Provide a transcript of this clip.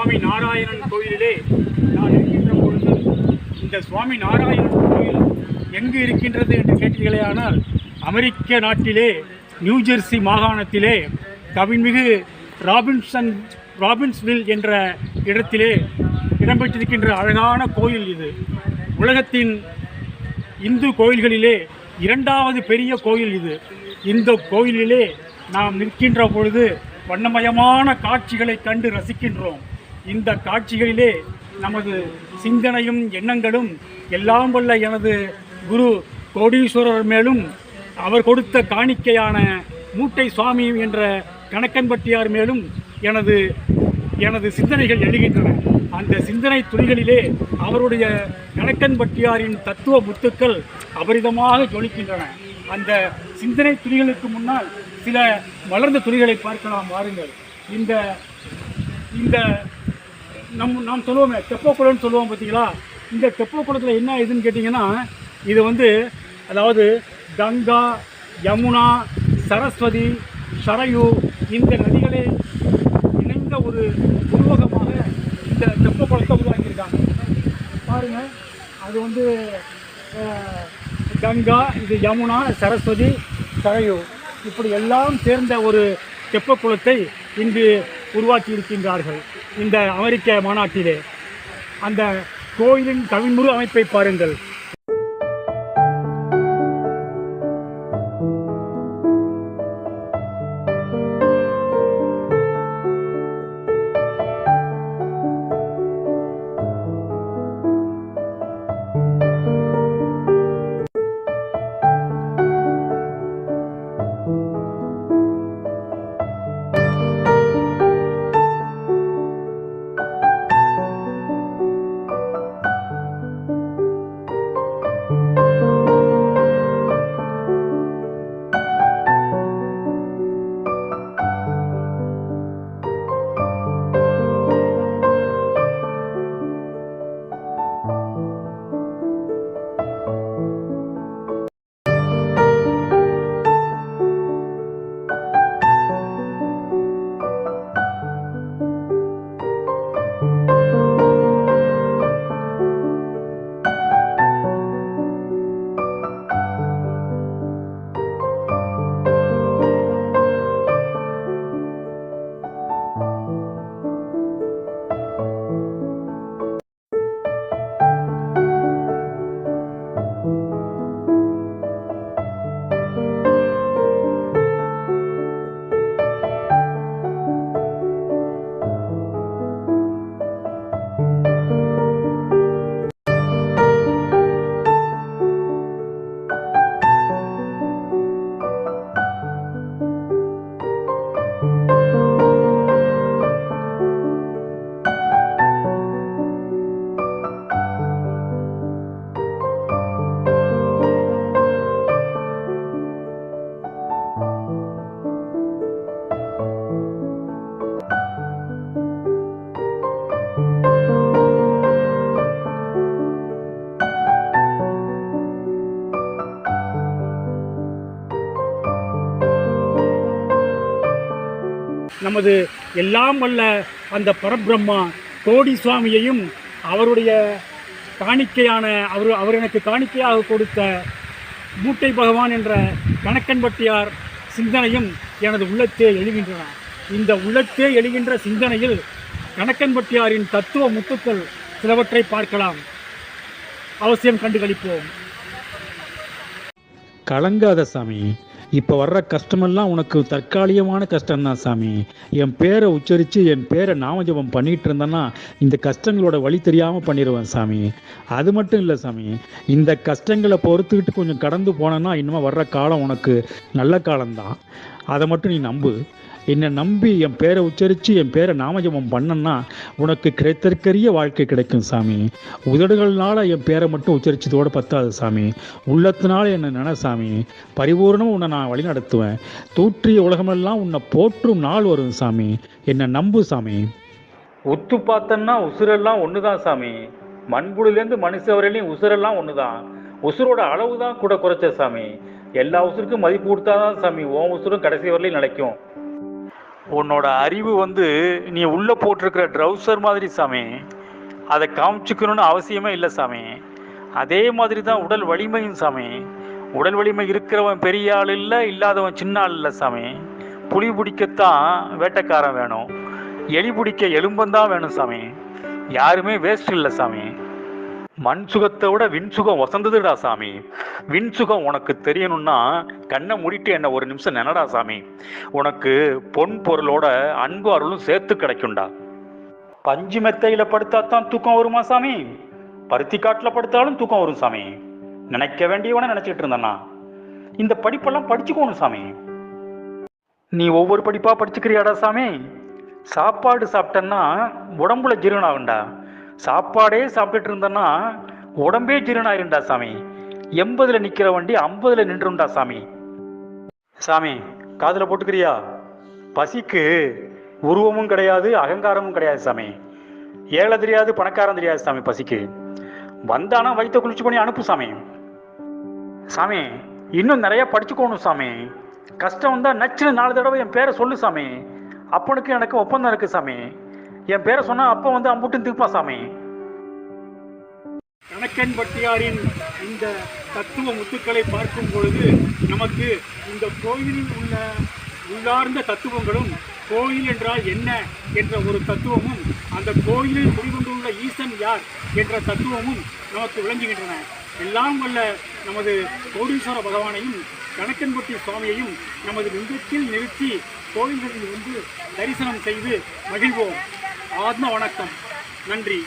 சுவாமி நாராயணன் கோயிலிலே நான் இருக்கின்ற பொழுது இந்த சுவாமி நாராயணன் கோயில் எங்கு இருக்கின்றது என்று கேட்டீர்களேயானால் அமெரிக்க நாட்டிலே நியூஜெர்சி மாகாணத்திலே கவின்மிகு ராபின்சன் ராபின்ஸ்வில் என்ற இடத்திலே இடம்பெற்றிருக்கின்ற அழகான கோயில் இது. உலகத்தின் இந்து கோயில்களிலே இரண்டாவது பெரிய கோயில் இது. இந்த கோயிலிலே நாம் நிற்கின்ற பொழுது வண்ணமயமான காட்சிகளை கண்டு ரசிக்கின்றோம். இந்த காட்சிகளிலே நமது சிந்தனையும் எண்ணங்களும் எல்லாம் வல்ல எனது குரு கோடீஸ்வரர் மேலும் அவர் கொடுத்த காணிக்கையான மூட்டை சுவாமி என்ற கணக்கன்பட்டியார் மேலும் எனது எனது சிந்தனைகள் எழுகின்றன. அந்த சிந்தனை துளிகளிலே அவருடைய கணக்கன்பட்டியாரின் தத்துவ முத்துக்கள் அபரிதமாக ஜொலிக்கின்றன. அந்த சிந்தனை துளிகளுக்கு முன்னால் சில வளர்ந்த துளிகளை பார்க்கலாம் வாருங்கள். இந்த இந்த நம் நாம் சொல்லுவோமே தெப்பக்குளம்னு சொல்லுவோம் பார்த்தீங்களா? இந்த தெப்பக்குளத்தில் என்ன இதுன்னு கேட்டிங்கன்னா இது வந்து அதாவது கங்கா யமுனா சரஸ்வதி சரயு இந்த நதிகளே இணைந்த ஒரு உருவகமாக இந்த தெப்பக்குளத்தை உருவாக்கியிருக்காங்க. பாருங்கள் அது வந்து கங்கா இது யமுனா சரஸ்வதி சரயு. இப்படி எல்லாம் சேர்ந்த ஒரு தெப்பக்குளத்தை இங்கு உருவாக்கி இருக்கின்றார்கள் இந்த அமெரிக்க மாநாட்டிலே அந்த கோயிலின் கவின்முறு அமைப்பை பாருங்கள். நமது எல்லாம் வல்ல அந்த பரபிரம்மா கோடி சுவாமியையும் அவருடைய காணிக்கையான அவர் அவர் எனக்கு காணிக்கையாக கொடுத்த மூட்டை பகவான் என்ற கணக்கன்பட்டியார் சிந்தனையும் எனது உள்ளத்தே எழுகின்றன. இந்த உள்ளத்தே எழுகின்ற சிந்தனையில் கணக்கன்பட்டியாரின் தத்துவ முத்துக்கள் சிலவற்றை பார்க்கலாம். அவசியம் கண்டுகளிப்போம். கலங்காத சாமி இப்போ வர்ற கஷ்டமெல்லாம் உனக்கு தற்காலிகமான கஷ்டம்தான் சாமி. என் பேரை உச்சரித்து என் பேரை நாமஜபம் பண்ணிட்டு இருந்தேன்னா இந்த கஷ்டங்களோட வழி தெரியாமல் பண்ணிடுவேன் சாமி. அது மட்டும் இல்லை சாமி. இந்த கஷ்டங்களை பொறுத்துக்கிட்டு கொஞ்சம் கடந்து போனேன்னா இன்னும் வர்ற காலம் உனக்கு நல்ல காலம்தான். அதை மட்டும் நீ நம்பு. என்னை நம்பி என் பேரை உச்சரித்து என் பேரை நாமஜபம் பண்ணன்னா உனக்கு கிடைத்தற்கரிய வாழ்க்கை கிடைக்கும் சாமி. உதடுகள்னால என் பேரை மட்டும் உச்சரிச்சதோடு பத்தாது சாமி. உள்ளத்தினால என்னை நன சாமி. பரிபூர்ணம் உன்னை நான் வழி நடத்துவேன். தூற்றிய உலகமெல்லாம் உன்னை போற்றும் நாள் வரும் சாமி. என்னை நம்பு சாமி. உத்து பார்த்தன்னா உசுரெல்லாம் ஒன்று தான் சாமி. மண்புழுலேருந்து மனுஷ வரையிலையும் உசுரெல்லாம் ஒன்று தான் உசுரோட அளவு தான் கூட குறைச்ச சாமி. எல்லா உசுருக்கும் மதிப்பு கொடுத்தா தான் சாமி. ஓம் உசுரும் கடைசி வரலையும் நிலைக்கும். உன்னோட அறிவு வந்து நீ உள்ள போட்டிருக்கிற ட்ரௌசர் மாதிரி சாமி. அதை காமிச்சுக்கணும்னு அவசியமே இல்லை சாமி. அதே மாதிரி தான் உடல் வலிமையும் சாமி. உடல் வலிமை இருக்கிறவன் பெரிய ஆள் இல்லை இல்லாதவன் சின்ன ஆள் இல்லை சாமி. புலி பிடிக்கத்தான் வேட்டைக்காரன் வேணும். எலி பிடிக்க எலும்பந்தான் வேணும் சாமி. யாருமே வேஸ்ட் இல்லை சாமி. மண் சுகத்தை விட விண் சுகம் வசந்ததுடா சாமி. விண் சுகம் உனக்கு தெரியணும்னா கண்ணை மூடிட்டு என்ன ஒரு நிமிஷம் நினடா சாமி. உனக்கு பொன் பொருளோட அன்பு அருளும் சேர்த்து கிடைக்கும்டா. பஞ்சு மெத்தையில படுத்தா தான் தூக்கம் வருமா சாமி? பருத்தி காட்டில் படுத்தாலும் தூக்கம் வரும் சாமி. நினைக்க வேண்டியவன நினைச்சிட்டு இருந்தண்ணா இந்த படிப்பெல்லாம் படிச்சுக்கோணும் சாமி. நீ ஒவ்வொரு படிப்பா படிச்சுக்கிறியாடா சாமி? சாப்பாடு சாப்பிட்டேன்னா உடம்புல ஜீரணம் ஆகுண்டா சாப்பாடே சாப்பிட்டுட்டு இருந்தேன்னா உடம்பே ஜீரணாயிருண்டா சாமி. எண்பதுல நிக்கிற வண்டி ஐம்பதுல நின்றுண்டா சாமி. சாமி காதுல போட்டுக்கிறியா? பசிக்கு உருவமும் கிடையாது அகங்காரமும் கிடையாது சாமி. ஏழை தெரியாது பணக்காரன் தெரியாது சாமி பசிக்கு. வந்தானா வயிற்ற குளிச்சு பண்ணி அனுப்பு சாமி. சாமி இன்னும் நிறைய படிச்சுக்கோணும் சாமி. கஷ்டம் வந்தால் நச்சுன்னு நாலு தடவை என் பேரை சொல்லு சாமி. அப்பனுக்கு எனக்கு ஒப்பந்தம் இருக்கு சாமி. என் பேரை சொன்னா அப்போ வந்து அம்புட்டு திருப்பா சாமி. கணக்கன் பட்டியாரின் இந்த தத்துவ முத்துக்களை பார்க்கும் பொழுது நமக்கு இந்த கோயிலில் உள்ள உள்ளார்ந்த தத்துவங்களும் கோயில் என்றால் என்ன என்ற ஒரு தத்துவமும் அந்த கோயிலில் குடிகொண்டுள்ள ஈசன் யார் என்ற தத்துவமும் நமக்கு விளங்குகின்றன. எல்லாம் வல்ல நமது கோடீஸ்வர பகவானையும் கணக்கன்பட்டி சுவாமியையும் நமது விந்தத்தில் நிறுத்தி கோயில்களில் வந்து தரிசனம் செய்து மகிழ்வோம். ஆத்ம வணக்கம். நன்றி.